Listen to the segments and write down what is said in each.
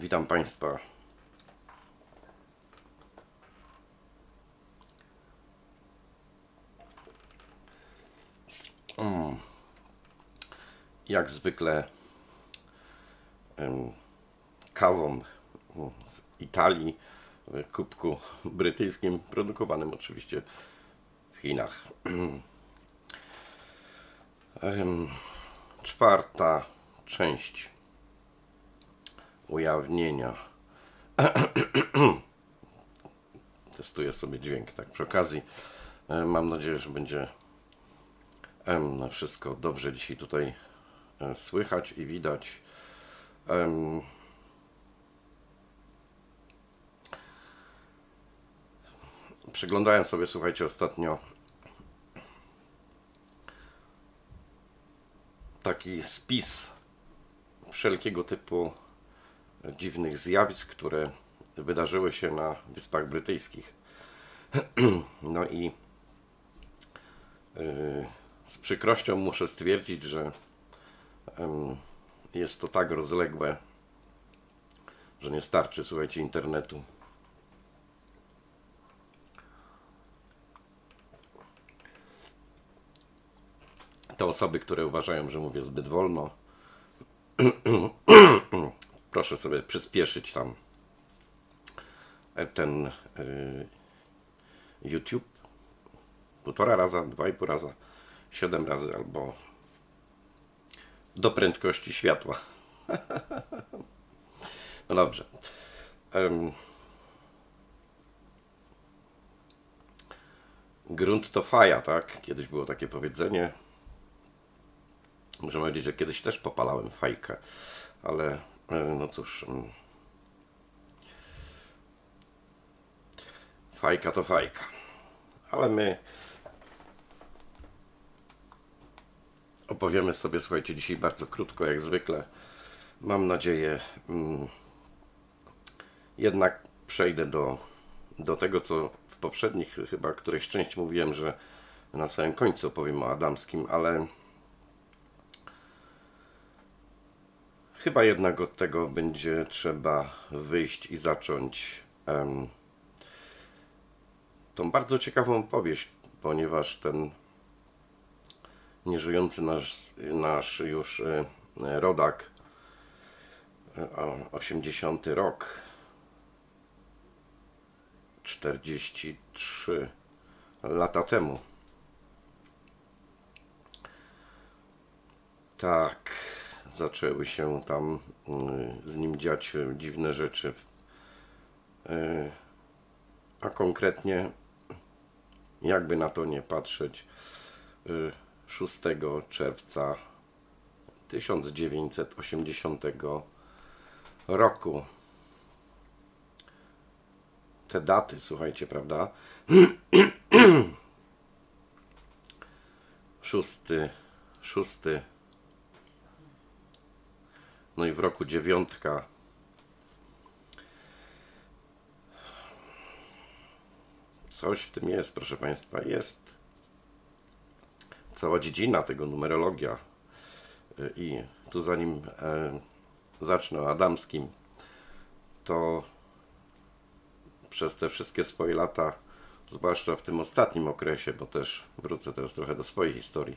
Witam Państwa. Mm. Jak zwykle kawą mm, z Italii w kubku brytyjskim, produkowanym oczywiście w Chinach. Czwarta część ujawnienia. Testuję sobie dźwięk, tak przy okazji. E, Mam nadzieję, że będzie em, wszystko dobrze dzisiaj tutaj e, słychać i widać. Em, Przyglądałem sobie, słuchajcie, ostatnio taki spis wszelkiego typu dziwnych zjawisk, które wydarzyły się na Wyspach Brytyjskich. No i yy, z przykrością muszę stwierdzić, że jest to tak rozległe, że nie starczy, słuchajcie, internetu. Te osoby, które uważają, że mówię zbyt wolno, proszę sobie przyspieszyć tam e, ten y, YouTube półtora raza, dwa i pół raza, siedem razy albo do prędkości światła. no dobrze. Grunt to faja, tak? Kiedyś było takie powiedzenie. Muszę powiedzieć, że kiedyś też popalałem fajkę, ale e, no cóż. mm. Fajka to fajka. Ale my opowiemy sobie, słuchajcie, dzisiaj bardzo krótko, jak zwykle. Mam nadzieję, mm, jednak przejdę do, do tego, co w poprzednich chyba którejś części mówiłem, że na samym końcu opowiem o Adamskim, ale Chyba jednak od tego będzie trzeba wyjść i zacząć em, tą bardzo ciekawą powieść, ponieważ ten nieżyjący nasz, nasz już e, rodak, o, 80 rok, 43 lata temu. Tak, zaczęły się tam y, z nim dziać y, dziwne rzeczy. Y, A konkretnie, jakby na to nie patrzeć, y, 6 czerwca 1980 roku. Te daty, słuchajcie, prawda? Szósty, szósty no i w roku dziewiątka. Coś w tym jest, proszę Państwa, jest cała dziedzina tego numerologia. I tu zanim e, zacznę o Adamskim, to przez te wszystkie swoje lata, zwłaszcza w tym ostatnim okresie, bo też wrócę teraz trochę do swojej historii,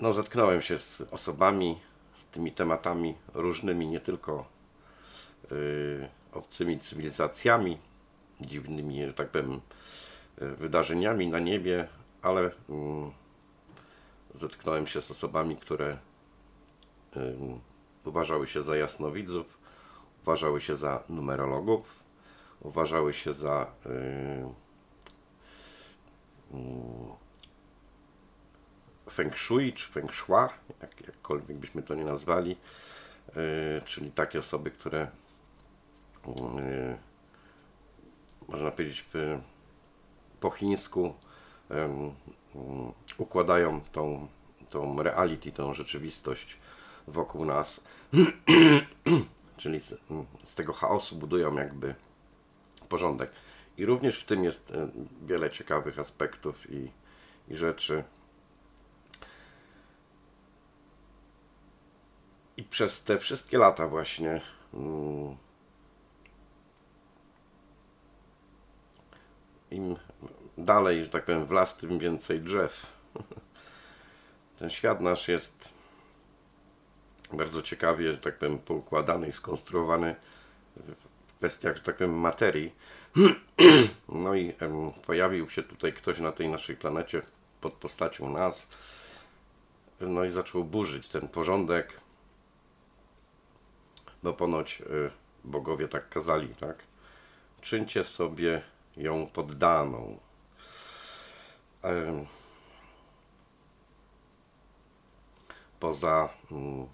no, zetknąłem się z osobami, z tymi tematami różnymi, nie tylko y, obcymi cywilizacjami, dziwnymi, że tak powiem, y, wydarzeniami na niebie, ale mm, zetknąłem się z osobami, które uważały się za jasnowidzów, uważały się za numerologów, uważały się za y, mm, feng shui czy feng shua, jak, jakkolwiek byśmy to nie nazwali, yy, czyli takie osoby, które yy, można powiedzieć po chińsku yy, układają tą, tą reality, tą rzeczywistość wokół nas, czyli z, z tego chaosu budują jakby porządek. I również w tym jest yy, wiele ciekawych aspektów i, i rzeczy. I przez te wszystkie lata właśnie mm, im dalej, że tak powiem, w las, tym więcej drzew. Ten świat nasz jest bardzo ciekawie, że tak powiem, poukładany i skonstruowany w kwestiach, że tak powiem, materii. No i em, pojawił się tutaj ktoś na tej naszej planecie pod postacią nas. No i zaczął burzyć ten porządek, bo ponoć y, bogowie tak kazali, tak? Czyńcie sobie ją poddaną. Poza mm,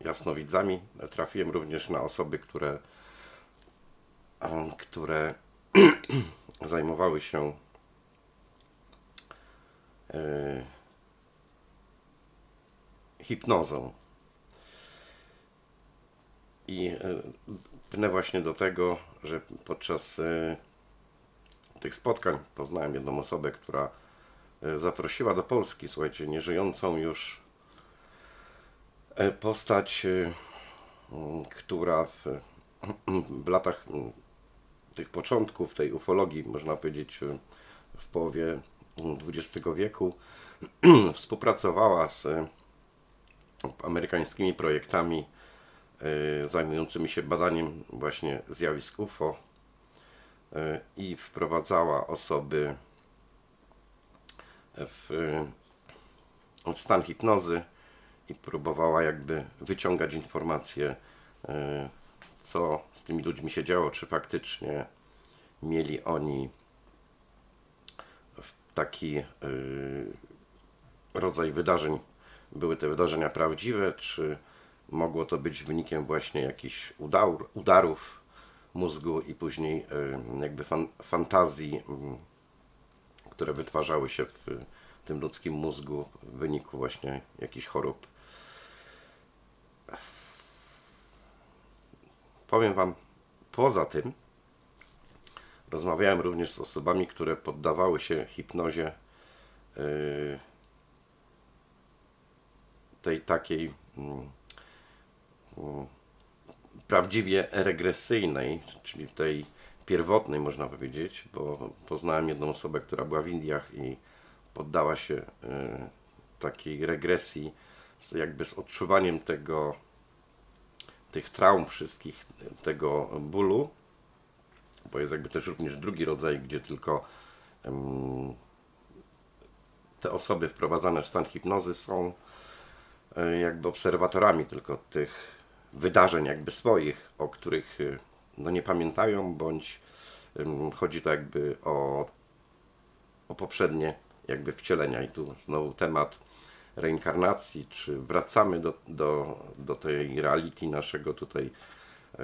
jasnowidzami trafiłem również na osoby, które, które zajmowały się e, hipnozą. I e, pnę właśnie do tego, że podczas e, tych spotkań poznałem jedną osobę, która e, zaprosiła do Polski, słuchajcie, nieżyjącą już postać, która w, w latach tych początków tej ufologii, można powiedzieć, w połowie XX wieku, współpracowała z amerykańskimi projektami zajmującymi się badaniem właśnie zjawisk UFO e, i wprowadzała osoby w, e, w stan hipnozy i próbowała jakby wyciągać informacje, co z tymi ludźmi się działo, czy faktycznie mieli oni taki y, rodzaj wydarzeń, były te wydarzenia prawdziwe, czy mogło to być wynikiem właśnie jakichś udar, udarów mózgu i później y, jakby fan, fantazji, mm, które wytwarzały się w tym ludzkim mózgu w wyniku właśnie jakichś chorób. Powiem Wam, poza tym, Rozmawiałem również z osobami, które poddawały się hipnozie yy, tej takiej mm, prawdziwie regresyjnej, czyli tej pierwotnej można powiedzieć, bo poznałem jedną osobę, która była w Indiach i poddała się yy, takiej regresji, jakby z odczuwaniem tego, tych traum wszystkich, tego bólu bo jest jakby też również drugi rodzaj, gdzie tylko te osoby wprowadzane w stan hipnozy są e, jakby obserwatorami tylko tych wydarzeń jakby swoich, o których e, no nie pamiętają, bądź chodzi to jakby o, o poprzednie jakby wcielenia i tu znowu temat reinkarnacji, czy wracamy do, do, do tej reality naszego tutaj e,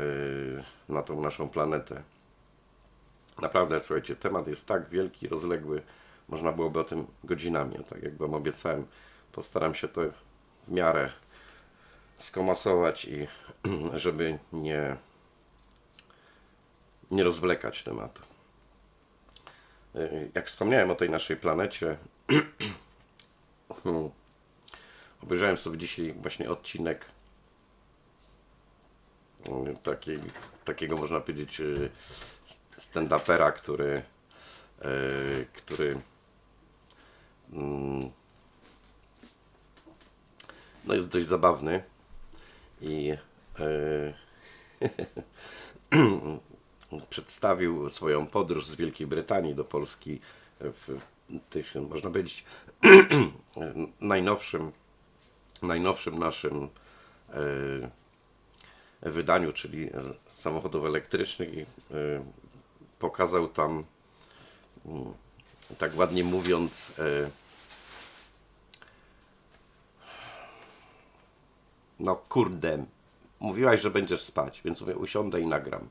na tą naszą planetę. Naprawdę, słuchajcie, temat jest tak wielki, rozległy, można byłoby o tym godzinami. Tak jak wam obiecałem, postaram się to w miarę skomasować i żeby nie, nie rozwlekać tematu. Yy, Jak wspomniałem o tej naszej planecie, hmm, obejrzałem sobie dzisiaj właśnie odcinek yy, takiej, takiego można powiedzieć yy, stand-upera, który, który mm, no jest dość zabawny i yy, przedstawił swoją podróż z Wielkiej Brytanii do Polski w tych, można powiedzieć, najnowszym, najnowszym naszym yy, wydaniu, czyli samochodów elektrycznych i yy, pokazał tam, mm, tak ładnie mówiąc, no kurde, mówiłaś, że będziesz spać, więc mówię, usiądę i nagram.